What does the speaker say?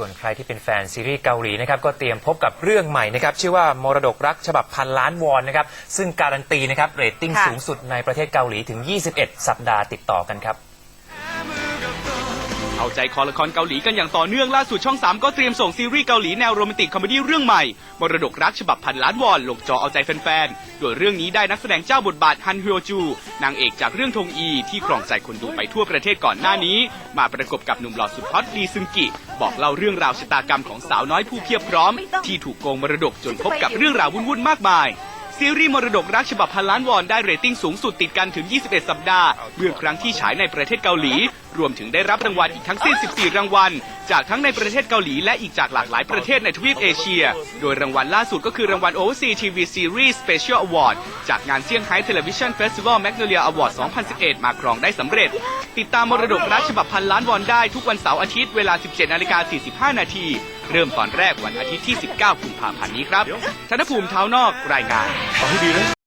ส่วนใครที่เป็นแฟนซีรีส์เกาหลีนะครับก็เตรียมพบกับเรื่องใหม่นะครับชื่อว่ามรดกรักฉบับพันล้านวอนนะครับซึ่งการันตีนะครับเรตติ้งค่ะ สูงสุดในประเทศเกาหลีถึง 21 สัปดาห์ติดต่อกันครับ เอาใจคอละครเกาหลีกันอย่างต่อเนื่องล่าสุดช่อง 3 ก็เตรียมส่งซีรีส์เกาหลีแนวโรแมนติกคอมเมดี้เรื่องใหม่ มรดกรักฉบับพันล้านวอนลงจอเอาใจแฟนๆ โดยเรื่องนี้ได้นักแสดงเจ้าบทบาทฮันฮ y จู นางเอกจากเรื่องทงอีที่ครองใจคนดูไปทั่วประเทศก่อนหน้านี้ มาประกบกับหนุ่มหล่อสุดฮอตลีซึงกิ บอกเล่าเรื่องราวชะตากรรมของสาวน้อยผู้เพียบพร้อม ที่ถูกโกงมรดกจนพบกับเรื่องราววุ่นๆมากมาย ซีรีส์มรดกรักฉบับพันล้านวอนได้เรตติ้งสูงสุดติดกันถึง 21 สัปดาห์ เมื่อครั้งที่ฉายในประเทศเกาหลี รวมถึงได้รับรางวัลอีกทั้งสิ้น 14 รางวัล จากทั้งในประเทศเกาหลีและอีกจากหลากหลายประเทศในทวีปเอเชีย โดยรางวัลล่าสุดก็คือรางวัล Overseas TV Series Special Award จากงานเซี่ยงไฮ้ Television Festival Magnolia Award 2011 มาครองได้สำเร็จ ติดตามมรดกรักฉบับพันล้านวอนได้ทุกวันเสาร์อาทิตย์เวลา 17นาฬิกา45นาที เริ่มตอนแรกวันอาทิตย์ที่ 19กุมภาพันธ์นี้ครับธนภูมิเท้านอกรายงาน